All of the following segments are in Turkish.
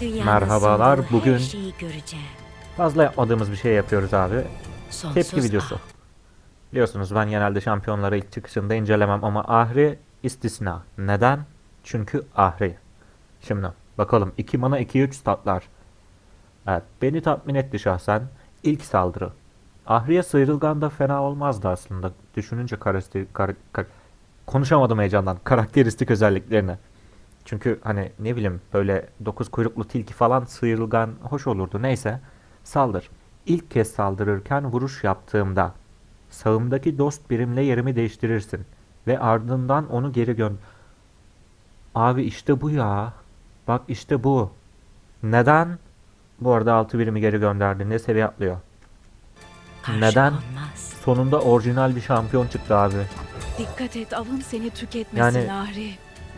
Dünyanın Merhabalar, bugün- her şeyi göreceğim. Fazla yapmadığımız bir şey yapıyoruz abi. Sonsuz Tepki videosu. ağ. Biliyorsunuz ben genelde şampiyonları ilk çıkışında incelemem ama Ahri istisna. Neden? Çünkü Ahri. Şimdi bakalım 2 mana 2 3 statlar. Evet beni tatmin etti şahsen. İlk saldırı. Ahri'ye sıyrılgan da fena olmazdı aslında. Düşününce karakteristik, kar- kar- konuşamadım heyecandan. Karakteristik özelliklerini. Çünkü hani ne bileyim böyle dokuz kuyruklu tilki falan sıyrılgan hoş olurdu. Neyse saldır. İlk kez saldırırken vuruş yaptığımda sağımdaki dost birimle yerimi değiştirirsin ve ardından onu geri gön. Abi işte bu ya. Bak işte bu. Neden? Bu arada 6 birimi geri gönderdiğinde seviye atlıyor. Karşı Neden? konmaz. Sonunda orijinal bir şampiyon çıktı abi. Dikkat et avın seni tüketmesin Yani- Ahri.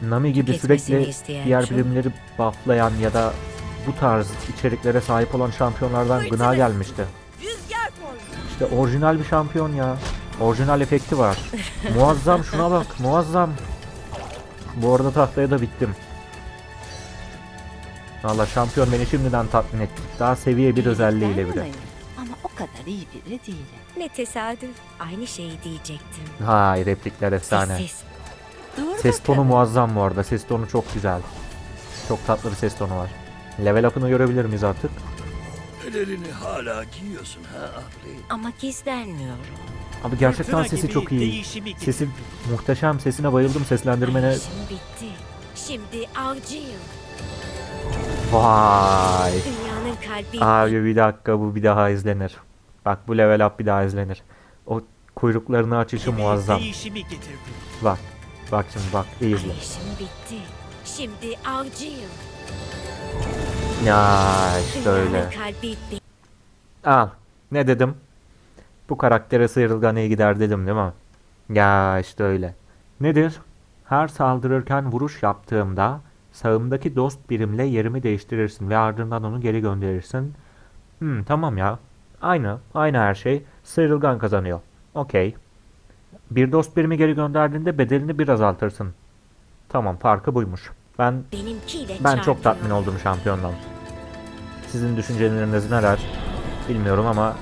Nami gibi sürekli diğer çok. birimleri bufflayan ya da bu tarz içeriklere sahip olan şampiyonlardan gına gelmişti. İşte orijinal bir şampiyon ya. Orijinal efekti var. muazzam şuna bak muazzam. Bu arada tahtaya da bittim. Valla şampiyon beni şimdiden tatmin etti. Daha seviye bir özelliğiyle bile. Ama o kadar iyi biri değilim. Ne tesadüf. Aynı şeyi diyecektim. Hay replikler efsane. Sessiz. Dur Ses tonu bakalım. muazzam bu arada. Ses tonu çok güzel. Çok tatlı bir ses tonu var. Level up'ını görebilir miyiz artık? Pelerini hala giyiyorsun ha Ahri? Ama gizlenmiyorum. Abi gerçekten Fırtına sesi gibi çok iyi. değişimi getir. Sesi muhteşem. Sesine bayıldım seslendirmene. Ay, işim bitti. Şimdi avcıyım. Vay. Dünyanın kalbi. Abi bir dakika bu bir daha izlenir. Bak bu level up bir daha izlenir. O kuyruklarını açışı muazzam. Değişimi. Bak. Bak şimdi bak iyi izle. Ay, işim bitti. Şimdi avcıyım. Ya işte Dünyanın öyle. kalbi be- Al. Ne dedim? Bu karaktere sıyrılgan iyi gider dedim değil mi? Ya işte öyle. Nedir? Her saldırırken vuruş yaptığımda sağımdaki dost birimle yerimi değiştirirsin ve ardından onu geri gönderirsin. Hmm, tamam ya. Aynı. Aynı her şey. Sıyrılgan kazanıyor. Okey. Bir dost birimi geri gönderdiğinde bedelini bir azaltırsın. Tamam farkı buymuş. Ben ben çok tatmin oldum şampiyondan. Sizin düşünceleriniz neler bilmiyorum ama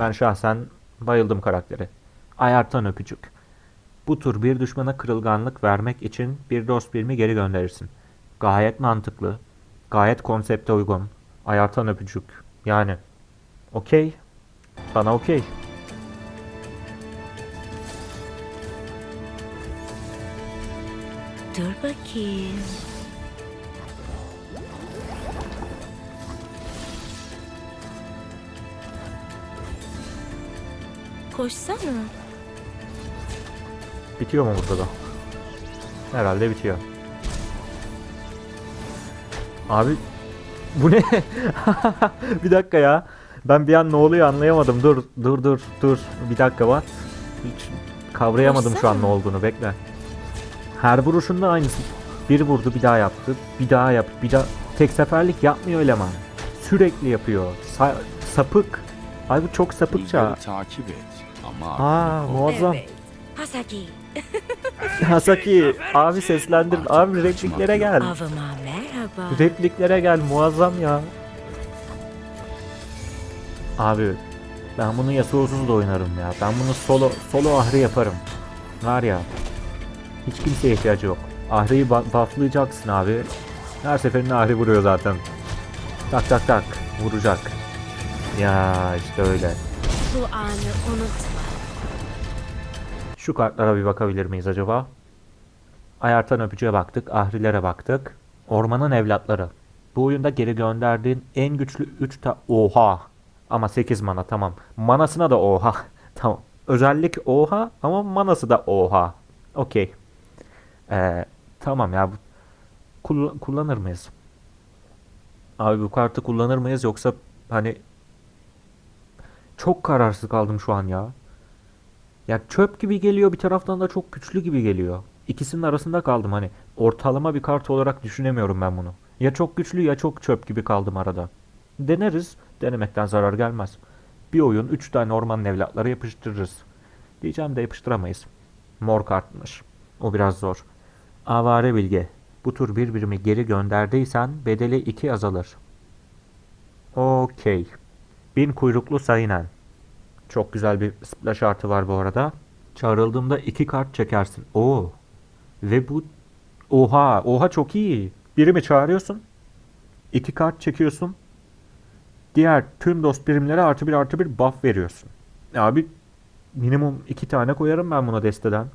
ben şahsen bayıldım karakteri. Ayartan öpücük. Bu tur bir düşmana kırılganlık vermek için bir dost birimi geri gönderirsin. Gayet mantıklı. Gayet konsepte uygun. Ayartan öpücük. Yani okey. Bana okey. Dur bakayım. Koşsana. Bitiyor mu burada da? Herhalde bitiyor. Abi bu ne? bir dakika ya. Ben bir an ne oluyor anlayamadım. Dur dur dur dur. Bir dakika bak. Hiç kavrayamadım şu an ne Koşsana. olduğunu. Bekle. Her vuruşunda aynısı. Bir vurdu bir daha yaptı. Bir daha yap. Bir daha. Tek seferlik yapmıyor eleman. Sürekli yapıyor. Sa- sapık. Ay bu çok sapıkça. Takip et. Ama Aa muazzam. Evet. Hasaki. Hasaki abi seslendir. Abi repliklere gel. Avıma merhaba. Repliklere gel muazzam ya. Abi ben bunu Yasuo'suz da oynarım ya. Ben bunu solo solo ahri yaparım. Var ya. Hiç kimseye ihtiyacı yok. Ahri'yi bufflayacaksın abi. Her seferinde ahri vuruyor zaten. Tak tak tak vuracak. Ya işte öyle. Bu anı unutma. Şu kartlara bir bakabilir miyiz acaba? Ayartan öpücüğe baktık, ahrilere baktık. Ormanın evlatları. Bu oyunda geri gönderdiğin en güçlü 3 ta... Oha! Ama 8 mana tamam. Manasına da oha. tamam. Özellik oha ama manası da oha. Okey. Ee, tamam ya. bu- Kull- kullanır mıyız? Abi bu kartı kullanır mıyız yoksa hani çok kararsız kaldım şu an ya. Ya çöp gibi geliyor bir taraftan da çok güçlü gibi geliyor. İkisinin arasında kaldım hani. Ortalama bir kart olarak düşünemiyorum ben bunu. Ya çok güçlü ya çok çöp gibi kaldım arada. Deneriz. Denemekten zarar gelmez. Bir oyun 3 tane ormanın evlatları yapıştırırız. Diyeceğim de yapıştıramayız. Mor kartmış. O biraz zor. Avare bilge. bu tur bir birimi geri gönderdiysen bedeli 2 azalır. Okey. Bin kuyruklu sayınen. Çok güzel bir splash artı var bu arada. Çağrıldığımda iki kart çekersin. Oo. Ve bu oha oha çok iyi. Birimi çağırıyorsun. iki kart çekiyorsun. Diğer tüm dost birimlere artı bir artı bir buff veriyorsun. Abi minimum iki tane koyarım ben buna desteden.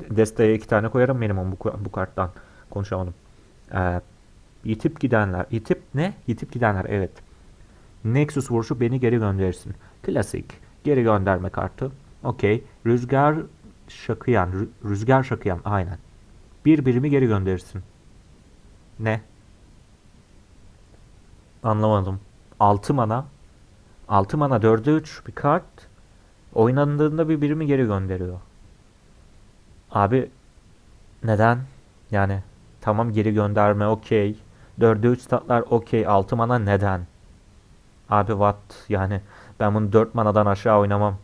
Desteye iki tane koyarım minimum bu, bu karttan. Konuşamadım. Ee, yitip gidenler. Yitip ne? Yitip gidenler evet. Nexus vuruşu beni geri gönderirsin. Klasik. Geri gönderme kartı. Okey. Rüzgar şakıyan. rü- rüzgar şakıyan. Aynen. Bir birimi geri gönderirsin. Ne? Anlamadım. 6 mana. 6 mana 4'e 3 bir kart. Oynandığında bir birimi geri gönderiyor. Abi neden? Yani tamam geri gönderme okey. 4'e 3 statlar okey. 6 mana neden? Abi what? Yani ben bunu 4 manadan aşağı oynamam.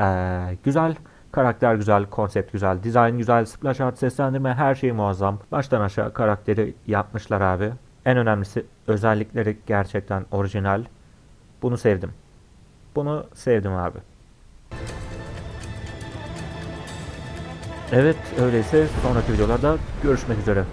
Ee, güzel. Karakter güzel, konsept güzel, dizayn güzel, splash art, seslendirme her şey muazzam. Baştan aşağı karakteri yapmışlar abi. En önemlisi özellikleri gerçekten orijinal. Bunu sevdim. Bunu sevdim abi. Evet öyleyse sonraki videolarda görüşmek üzere.